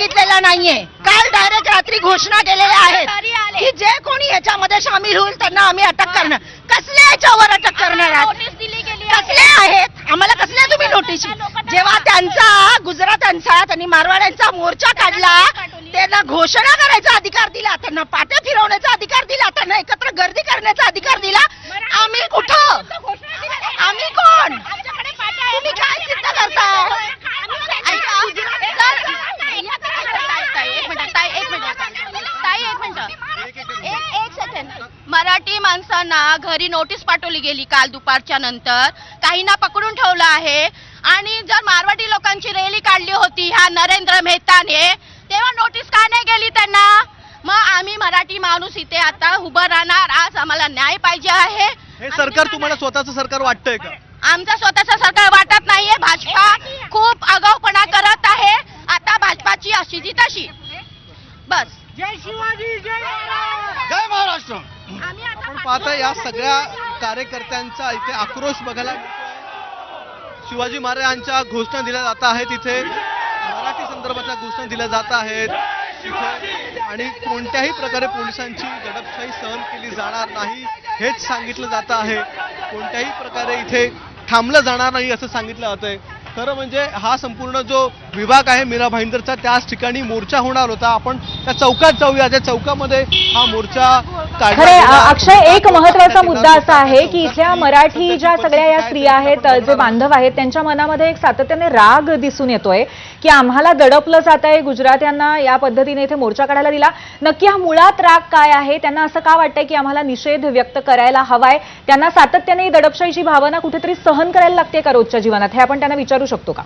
सांगितलेलं नाहीये. काल डायरेक्ट रात्री घोषणा केलेल्या आहेत. की जे कोणी याच्यामध्ये सामील होईल त्यांना आम्ही अटक करणार. कसल्या याच्यावर अटक करणार आहात. कसले आहेत? आम्हाला कसल्या तुम्ही नोटीस जेव्हा त्यांचा गुजरातांचा त्यांनी मारवाड्यांचा मोर्चा काढला त्यांना घोषणा करायचा अधिकार दिला त्यांना पाट्या फिरवण्याचा अधिकार दिला त्यांना एकत्र गर्दी करण्याचा अधिकार दिला आम्ही कुठं आम्ही कोण आमच्याकडे पाट्या आहेत. तुम्ही काय सिद्ध करताय ऐका. ताई, एक मिनिट ताई एक मिनिट ताई एक एक सेकंड मराठी माणसांना घरी नोटीस पाठवली गेली काल दुपारच्या नंतर. काहींना पकडून ठेवलं आहे. आणि जर मारवाडी लोकांची रॅली काढली होती ह्या नरेंद्र मेहताने तेव्हा नोटीस का नाही गेली त्यांना? मग आम्ही मराठी माणूस इथे आता उभं राहणार. आज आम्हाला न्याय पाहिजे आहे. हे सरकार तुम्हाला स्वतःचं सरकार वाटतंय का? आमचं स्वतःचं सरकार वाटत नाहीये. भाजपा खूप आगाऊपणा करत आहे. आता भाजपाची अशी जी तशी. बस. जय महाराष्ट्र आम्ही आता आपण पाहता या सगळ्या कार्यकर्त्यांचा इथे आक्रोश बघायला. शिवाजी महाराजांच्या घोषणा दिल्या जात आहेत इथे. मराठी संदर्भाच्या घोषणा दिल्या जात आहेत. आणि कोणत्याही प्रकारे पोलिसांची दडपशाही सहन केली जाणार नाही हेच सांगितलं जात आहे. कोणत्याही प्रकारे इथे थांबलं जाणार नाही असं सांगितलं जातंय खरं म्हणजे हा संपूर्ण जो विभाग आहे मीरा भाईंदरचा त्याच ठिकाणी मोर्चा होणार होता. आपण त्या चौकात जाऊया. त्या चौकामध्ये हा मोर्चा खरे. अक्षय एक महत्त्वाचा मुद्दा असा आहे की इथल्या मराठी ज्या सगळ्या या स्त्रिया आहेत जे बांधव आहेत त्यांच्या मनामध्ये एक सातत्याने राग दिसून येतोय की आम्हाला दडपलं जात आहे. गुजरात्यांना या पद्धतीने इथे मोर्चा काढायला दिला. नक्की हा मुळात राग काय आहे? त्यांना असं का वाटतंय की आम्हाला निषेध व्यक्त करायला हवाय? त्यांना सातत्याने ही दडपशाहीची भावना कुठेतरी सहन करायला लागते का रोजच्या जीवनात? हे आपण त्यांना विचारू शकतो का?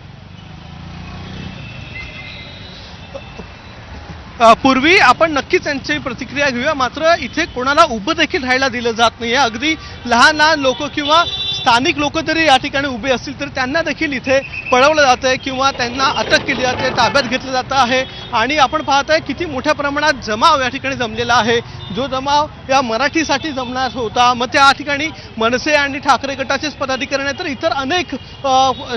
पूर्वी आपण नक्कीच त्यांची प्रतिक्रिया घेऊया. मात्र इथे कोणाला उभं देखील राहायला दिलं जात नाही अगदी लहान लहान लोक किंवा स्थानिक लोक जरी या ठिकाणी उभे असतील तर त्यांना देखील इथे पळवलं जात आहे किंवा त्यांना अटक केली जाते ताब्यात घेतलं जातं आहे. आणि आपण पाहत आहे किती मोठ्या प्रमाणात जमाव या ठिकाणी जमलेला आहे. जो जमाव या मराठीसाठी जमणार होता. मग त्या ठिकाणी मनसे आणि ठाकरे गटाचेच पदाधिकारी आहेत तर इतर अनेक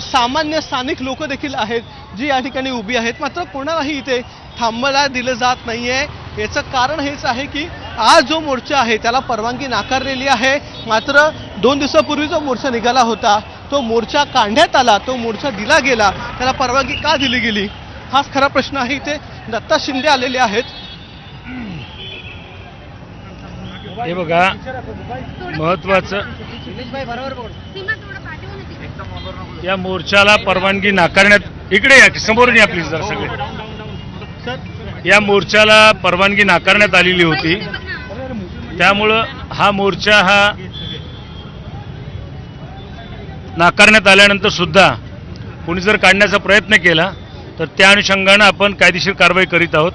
सामान्य स्थानिक लोक देखील आहेत जी या ठिकाणी उभी आहेत. मात्र कोणालाही इथे थांबायला दिलं जात नाही आहे याचं कारण हेच आहे की आज जो मोर्चा आहे त्याला परवानगी नाकारलेली आहे. मात्र दोन दिवसापूर्वी जो मोर्चा निघाला होता तो मोर्चा काढण्यात आला तो मोर्चा दिला गेला त्याला परवानगी का दिली गेली? हाच खरा प्रश्न आहे इथे. दत्ता शिंदे आलेले आहेत. हे बघा महत्वाचं या मोर्चाला परवानगी नाकारण्यात इकडे या समोरून या प्लीज जर सगळे. या मोर्चाला परवानगी नाकारण्यात आलेली होती. त्यामुळं हा मोर्चा हा नाकारण्यात आल्यानंतर सुद्धा कोणी जर काढण्याचा प्रयत्न केला तर त्या अनुषंगानं आपण कायदेशीर कारवाई करीत आहोत.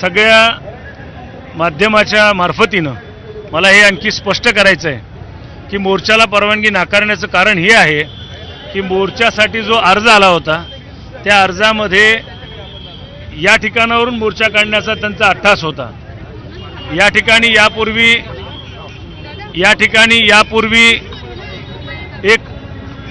सगळ्या माध्यमाच्या मार्फतीनं मला हे आणखी स्पष्ट करायचं आहे की मोर्चाला परवानगी नाकारण्याचं कारण हे आहे की मोर्चासाठी जो अर्ज आला होता त्या अर्जामध्ये या ठिकाणावरून मोर्चा काढण्याचा त्यांचा अट्टास होता. या ठिकाणी यापूर्वी या ठिकाणी यापूर्वी एक